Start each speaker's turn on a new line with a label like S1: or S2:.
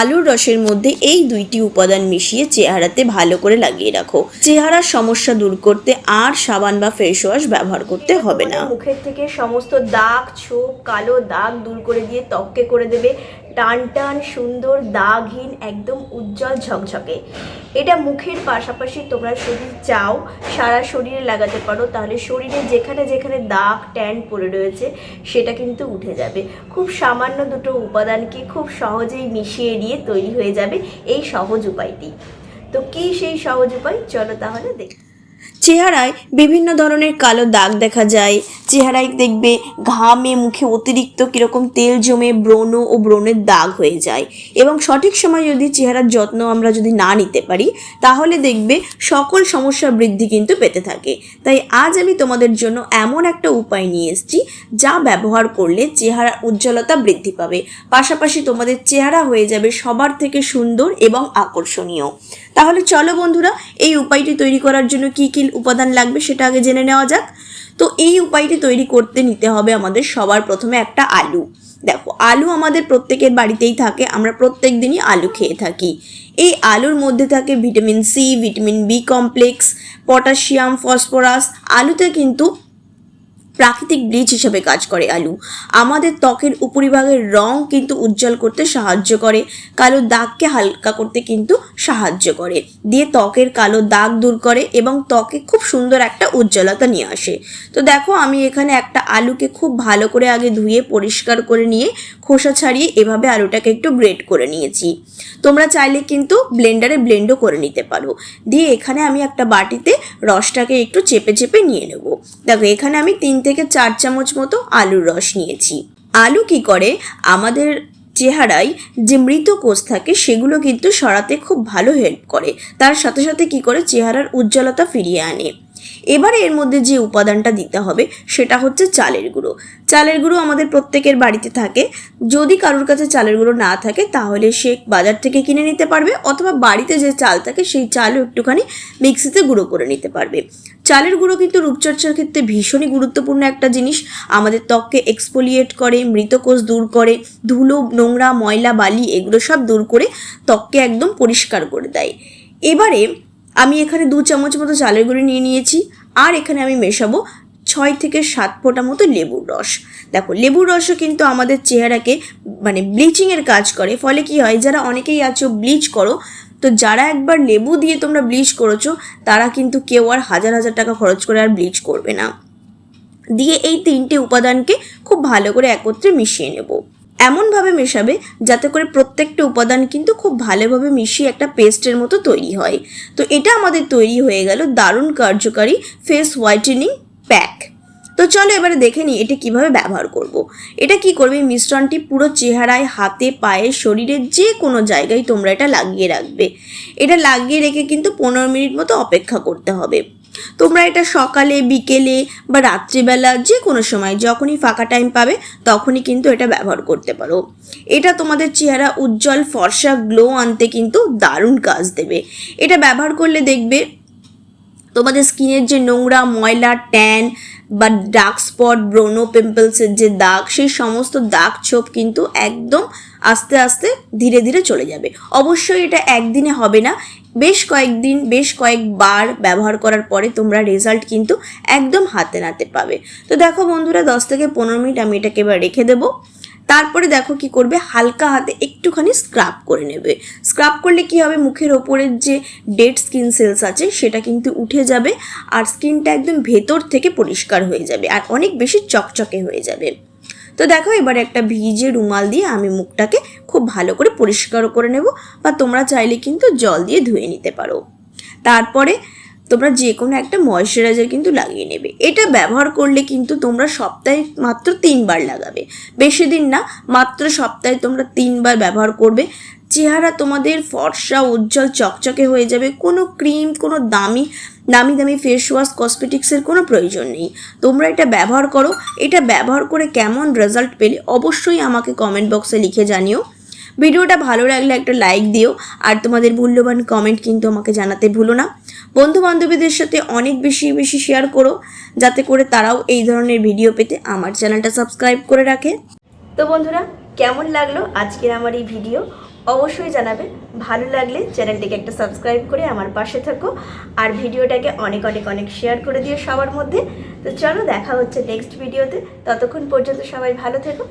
S1: আলুর রসের মধ্যে এই দুইটি উপাদান মিশিয়ে চেহারাতে ভালো করে লাগিয়ে রাখো। চেহারার সমস্যা দূর করতে আর সাবান বা ফেস ওয়াশ ব্যবহার করতে হবে না।
S2: মুখের থেকে সমস্ত দাগ, ছোপ, কালো দাগ দূর করে দিয়ে ত্বককে করে দেবে। টান টান, সুন্দর, দাগহীন, একদম উজ্জ্বল ঝকঝকে। এটা মুখের পাশাপাশি তোমরা যদি চাও সারা শরীরে লাগাতে পারো, তাহলে শরীরে যেখানে যেখানে দাগ, ট্যান পড়ে রয়েছে, সেটা কিন্তু উঠে যাবে। খুব সামান্য দুটো উপাদানকে খুব সহজেই মিশিয়ে নিয়ে তৈরি হয়ে যাবে এই সহজ উপায়টি। তো কী সেই সহজ উপায়? চলো তাহলে দেখ।
S1: চেহারায় বিভিন্ন ধরনের কালো দাগ দেখা যায়। চেহারায় দেখবে ঘামে মুখে অতিরিক্ত কীরকম তেল জমে ব্রণ ও ব্রণের দাগ হয়ে যায়। এবং সঠিক সময় যদি চেহারার যত্ন আমরা যদি না নিতে পারি, তাহলে দেখবে সকল সমস্যা বৃদ্ধি কিন্তু পেতে থাকে। তাই আজ আমি তোমাদের জন্য এমন একটা উপায় নিয়ে এসেছি, যা ব্যবহার করলে চেহারার উজ্জ্বলতা বৃদ্ধি পাবে। পাশাপাশি তোমাদের চেহারা হয়ে যাবে সবার থেকে সুন্দর এবং আকর্ষণীয়। তাহলে চলো বন্ধুরা, এই উপায়টি তৈরি করার জন্য কি কি উপাদান লাগবে সেটা আগে জেনে নেওয়া যাক। তো এই উপায়টি তৈরি করতে নিতে হবে আমাদের সবার প্রথমে একটা আলু। দেখো, আলু আমাদের প্রত্যেকের বাড়িতেই থাকে, আমরা প্রত্যেক দিনই আলু খেয়ে থাকি। এই আলুর মধ্যে থাকে vitamin C, vitamin B complex, potassium, phosphorus. আলুতে কিন্তু প্রাকৃতিক ব্লিচ হিসেবে কাজ করে আলু। আমাদের ত্বকের উপরিভাগের রং কিন্তু উজ্জ্বল করতে সাহায্য করে, কালো দাগকে হালকা করতে কিন্তু সাহায্য করে। দিয়ে ত্বকের কালো দাগ দূর করে এবং ত্বকে খুব সুন্দর একটা উজ্জ্বলতা নিয়ে আসে। তো দেখো, আমি এখানে একটা আলুকে খুব ভালো করে আগে ধুয়ে, পরিষ্কার করে নিয়ে, খোসা ছাড়িয়ে এভাবে আলুটাকে একটু গ্রেট করে নিয়েছি। তোমরা চাইলে কিন্তু ব্লেন্ডারে ব্লেন্ডও করে নিতে পারো। দিয়ে এখানে আমি একটা বাটিতে রসটাকে একটু চেপে চেপে নিয়ে নেব। দেখো, এখানে আমি তিন থেকে চার চামচ মতো আলুর রস নিয়েছি। আলু কি করে? আমাদের চেহারায় যে মৃত কোষ থাকে, সেগুলো কিন্তু সরাতে খুব ভালো হেল্প করে। তার সাথে সাথে কি করে? চেহারার উজ্জ্বলতা ফিরিয়ে আনে। এবারে এর মধ্যে যে উপাদানটা দিতে হবে, সেটা হচ্ছে চালের গুঁড়ো। চালের গুঁড়ো আমাদের প্রত্যেকের বাড়িতে থাকে। যদি কারোর কাছে চালের গুঁড়ো না থাকে, তাহলে সে বাজার থেকে কিনে নিতে পারবে অথবা বাড়িতে যে চাল থাকে, সেই চালও একটুখানি মিক্সিতে গুঁড়ো করে নিতে পারবে। চালের গুঁড়ো কিন্তু রূপচর্চার ক্ষেত্রে ভীষণই গুরুত্বপূর্ণ একটা জিনিস। আমাদের ত্বককে এক্সপোলিয়েট করে, মৃতকোষ দূর করে, ধুলো, নোংরা, ময়লা, বালি, এগুলো সব দূর করে ত্বককে একদম পরিষ্কার করে দেয়। এবারে আমি এখানে দু চামচ মতো চালের গুঁড়ি নিয়ে নিয়েছি, আর এখানে আমি মেশাবো ছয় থেকে সাত ফোঁটা মতো লেবুর রস। দেখো, লেবুর রসও কিন্তু আমাদের চেহারাকে মানে ব্লিচিংয়ের কাজ করে। ফলে কি হয়, যারা অনেকেই আছো ব্লিচ করো, তো যারা একবার লেবু দিয়ে তোমরা ব্লিচ করেছ, তারা কিন্তু কেউ আর হাজার হাজার টাকা খরচ করে আর ব্লিচ করবে না। দিয়ে এই তিনটে উপাদানকে খুব ভালো করে একত্রে মিশিয়ে নেব। এমনভাবে মেশাবে যাতে করে প্রত্যেকটা উপাদান কিন্তু খুব ভালোভাবে মিশিয়ে একটা পেস্টের মতো তৈরি হয়। তো এটা আমাদের তৈরি হয়ে গেল দারুণ কার্যকারী ফেস হোয়াইটেনিং প্যাক। তো চলো এবারে দেখে নিই এটা কীভাবে ব্যবহার করব। এটা কি করবে? মিশ্রণটি পুরো চেহারায়, হাতে, পায়ে, শরীরের যে কোনো জায়গায় তোমরা এটা লাগিয়ে রাখবে। এটা লাগিয়ে রেখে কিন্তু পনেরো মিনিট মতো অপেক্ষা করতে হবে। তোমরা এটা সকালে, বিকেলে বা রাত্রিবেলা যে কোনো সময় যখনই ফাঁকা টাইম পাবে তখনই কিন্তু এটা ব্যবহার করতে পারো। এটা তোমাদের চেহারা উজ্জ্বল, ফর্সা গ্লো আনতে কিন্তু দারুণ কাজ দেবে। এটা ব্যবহার করলে দেখবে তোমাদের স্কিনের যে নোংরা, ময়লা, ট্যান বা ডার্ক স্পট ব্রোনো পিম্পলসের যে দাগ, সেই সমস্ত দাগ ছোপ কিন্তু একদম আস্তে আস্তে ধীরে ধীরে চলে যাবে। অবশ্যই এটা একদিনে হবে না। বেশ কয়েকদিন, বেশ কয়েকবার ব্যবহার করার পরে তোমরা রেজাল্ট কিন্তু একদম হাতে নাতে পাবে। তো দেখো বন্ধুরা, দশ থেকে পনেরো মিনিট আমি এটাকে এবার রেখে দেবো। তারপরে দেখো কি করবে? হালকা হাতে একটুখানি স্ক্রাব করে নেবে। স্ক্রাব করলে কি হবে? মুখের ওপরের যে ডেড স্কিন সেলস আছে, সেটা কিন্তু উঠে যাবে আর স্কিনটা একদম ভেতর থেকে পরিষ্কার হয়ে যাবে আর অনেক বেশি চকচকে হয়ে যাবে। তো দেখো এবার একটা ভিজে রুমাল দিয়ে আমি মুখটাকে খুব ভালো করে পরিষ্কার করে নেব বা তোমরা চাইলে কিন্তু জল দিয়ে ধুয়ে নিতে পারো। তারপরে তোমরা যে কোনো একটা ময়শ্চারাইজার কিন্তু লাগিয়ে নেবে। এটা ব্যবহার করলে কিন্তু তোমরা সপ্তাহে মাত্র তিনবার লাগাবে। বেশি দিন না, মাত্র সপ্তাহে তোমরা তিনবার ব্যবহার করবে। চেহারা তোমাদের ফর্সা, উজ্জ্বল, চকচকে হয়ে যাবে। কোনো ক্রিম, কোনো দামি দামি দামি ফেস ওয়াশ কসমেটিক্সের কোনো প্রয়োজন নেই। তোমরা এটা ব্যবহার করো। এটা ব্যবহার করে কেমন রেজাল্ট পেলে অবশ্যই আমাকে কমেন্ট বক্সে লিখে জানিও। ভিডিওটা ভালো লাগলে একটা লাইক দিও, আর তোমাদের মূল্যবান কমেন্ট কিন্তু আমাকে জানাতে ভুলো না। বন্ধু বান্ধবীদের সাথে অনেক বেশি বেশি শেয়ার করো, যাতে করে তারাও এই ধরনের ভিডিও পেতে আমার চ্যানেলটা সাবস্ক্রাইব করে রাখে।
S2: তো বন্ধুরা, কেমন লাগল আজকের আমার এই ভিডিও অবশ্যই জানাবে। ভালো লাগলে চ্যানেলটিকে একটা সাবস্ক্রাইব করে আমার পাশে থাকো, আর ভিডিওটাকে অনেক অনেক অনেক শেয়ার করে দিও সবার মধ্যে। তো চলো দেখা হচ্ছে নেক্সট ভিডিওতে ততক্ষণ পর্যন্ত সবাই ভালো থেকো।